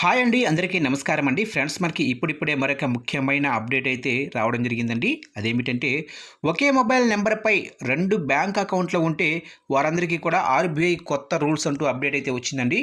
Hi అండి అందరికీ నమస్కారం అండి. ఫ్రెండ్స్ మనకి ఇప్పుడిప్పుడే మరొక ముఖ్యమైన అప్డేట్ అయితే రావడం జరిగిందండి. అదేమిటంటే ఒకే మొబైల్ నెంబర్పై రెండు బ్యాంక్ అకౌంట్లు ఉంటే వారందరికీ కూడా ఆర్బీఐ కొత్త రూల్స్ అంటూ అప్డేట్ అయితే వచ్చిందండి.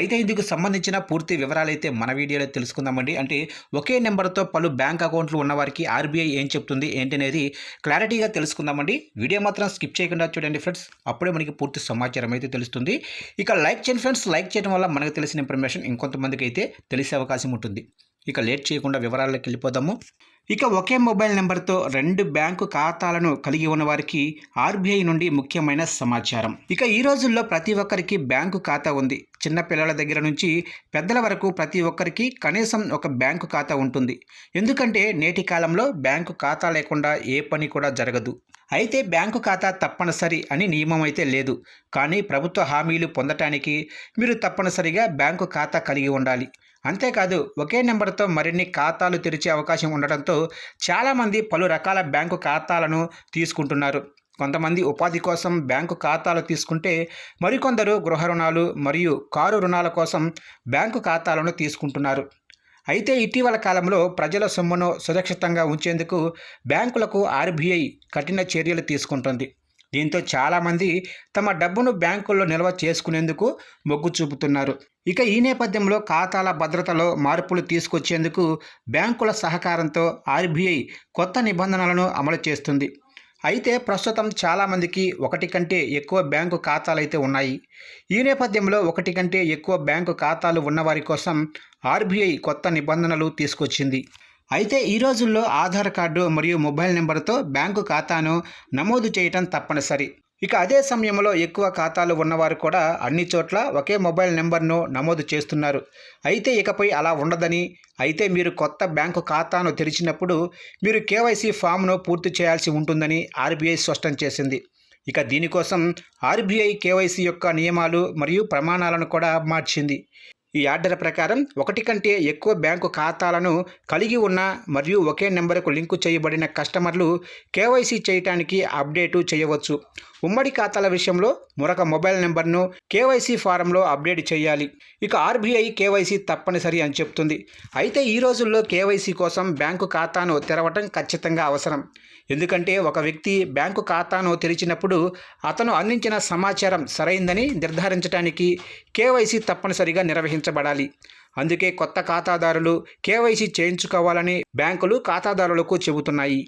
అయితే ఇందుకు సంబంధించిన పూర్తి వివరాలు అయితే మన వీడియోలో తెలుసుకుందామండి. అంటే ఒకే నెంబర్తో పలు బ్యాంక్ అకౌంట్లు ఉన్నవారికి ఆర్బీఐ ఏం చెప్తుంది ఏంటి అనేది క్లారిటీగా తెలుసుకుందామండి. వీడియో మాత్రం స్కిప్ చేయకుండా చూడండి ఫ్రెండ్స్. అప్పుడే మనకి పూర్తి సమాచారం అయితే తెలుస్తుంది. ఇక లైక్ చేయండి ఫ్రెండ్స్. లైక్ చేయడం వల్ల మనకు తెలిసిన ఇన్ఫర్మేషన్ ఇంకొంతమందికి అయితే తెలిసే అవకాశం ఉంటుంది. ఇక లేట్ చేయకుండా వివరాల్లోకి వెళ్ళిపోదాము. ఇక ఒకే మొబైల్ నెంబర్తో రెండు బ్యాంకు ఖాతాలను కలిగి ఉన్న వారికి ఆర్బీఐ నుండి ముఖ్యమైన సమాచారం. ఇక ఈ రోజుల్లో ప్రతి ఒక్కరికి బ్యాంకు ఖాతా ఉంది. చిన్న పిల్లల దగ్గర నుంచి పెద్దల వరకు ప్రతి ఒక్కరికి కనీసం ఒక బ్యాంకు ఖాతా ఉంటుంది. ఎందుకంటే నేటి కాలంలో బ్యాంకు ఖాతా లేకుండా ఏ పని కూడా జరగదు. అయితే బ్యాంకు ఖాతా తప్పనిసరి అని నియమం అయితే లేదు. కానీ ప్రభుత్వ హామీలు పొందటానికి మీరు తప్పనిసరిగా బ్యాంకు ఖాతా కలిగి ఉండాలి. అంతేకాదు ఒకే నెంబర్తో మరిన్ని ఖాతాలు తెరిచే అవకాశం ఉండటంతో చాలామంది పలు రకాల బ్యాంకు ఖాతాలను తీసుకుంటున్నారు. కొంతమంది ఉపాధి కోసం బ్యాంకు ఖాతాలు తీసుకుంటే మరికొందరు గృహ రుణాలు మరియు కారు రుణాల కోసం బ్యాంకు ఖాతాలను తీసుకుంటున్నారు. అయితే ఇటీవల కాలంలో ప్రజల సొమ్మును సురక్షితంగా ఉంచేందుకు బ్యాంకులకు ఆర్బీఐ కఠిన చర్యలు తీసుకుంటుంది. దీంతో చాలామంది తమ డబ్బును బ్యాంకుల్లో నిల్వ చేసుకునేందుకు మొగ్గు చూపుతున్నారు. ఇక ఈ నేపథ్యంలో ఖాతాల భద్రతలో మార్పులు తీసుకొచ్చేందుకు బ్యాంకుల సహకారంతో ఆర్బీఐ కొత్త నిబంధనలను అమలు చేస్తుంది. అయితే ప్రస్తుతం చాలామందికి ఒకటి కంటే ఎక్కువ బ్యాంకు ఖాతాలైతే ఉన్నాయి. ఈ నేపథ్యంలో ఒకటి కంటే ఎక్కువ బ్యాంకు ఖాతాలు ఉన్నవారి కోసం ఆర్బీఐ కొత్త నిబంధనలు తీసుకొచ్చింది. అయితే ఈ రోజుల్లో ఆధార్ కార్డు మరియు మొబైల్ నెంబర్తో బ్యాంకు ఖాతాను నమోదు చేయటం తప్పనిసరి. ఇక అదే సమయంలో ఎక్కువ ఖాతాలు ఉన్నవారు కూడా అన్ని చోట్ల ఒకే మొబైల్ నెంబర్ను నమోదు చేస్తున్నారు. అయితే ఇకపై అలా ఉండదని అయితే మీరు కొత్త బ్యాంకు ఖాతాను తెరిచినప్పుడు మీరు కేవైసీ ఫామ్ను పూర్తి చేయాల్సి ఉంటుందని ఆర్బీఐ స్పష్టం చేసింది. ఇక దీనికోసం ఆర్బీఐ కేవైసీ యొక్క నియమాలు మరియు ప్రమాణాలను కూడా మార్చింది. ఈ ఆర్డర్ ప్రకారం ఒకటి కంటే ఎక్కువ బ్యాంకు ఖాతాలను కలిగి ఉన్న మరియు ఒకే నెంబర్కు లింకు చేయబడిన కస్టమర్లు కేవైసీ చేయటానికి అప్డేటు చేయవచ్చు. ఉమ్మడి ఖాతాల విషయంలో మరొక మొబైల్ నెంబర్ను కేవైసీ ఫారంలో అప్డేట్ చేయాలి. ఇక ఆర్బీఐ కేవైసీ తప్పనిసరి అని చెప్తుంది. అయితే ఈ రోజుల్లో కేవైసీ కోసం బ్యాంకు ఖాతాను తెరవటం ఖచ్చితంగా అవసరం. ఎందుకంటే ఒక వ్యక్తి బ్యాంకు ఖాతాను తెరిచినప్పుడు అతను అందించిన సమాచారం సరైందని నిర్ధారించడానికి కేవైసీ తప్పనిసరిగా చెల్లించబడాలి అందుకే కొత్త ఖాతాదారులు కేవైసీ చేయించుకోవాలని బ్యాంకులు ఖాతాదారులకు చెబుతున్నాయి.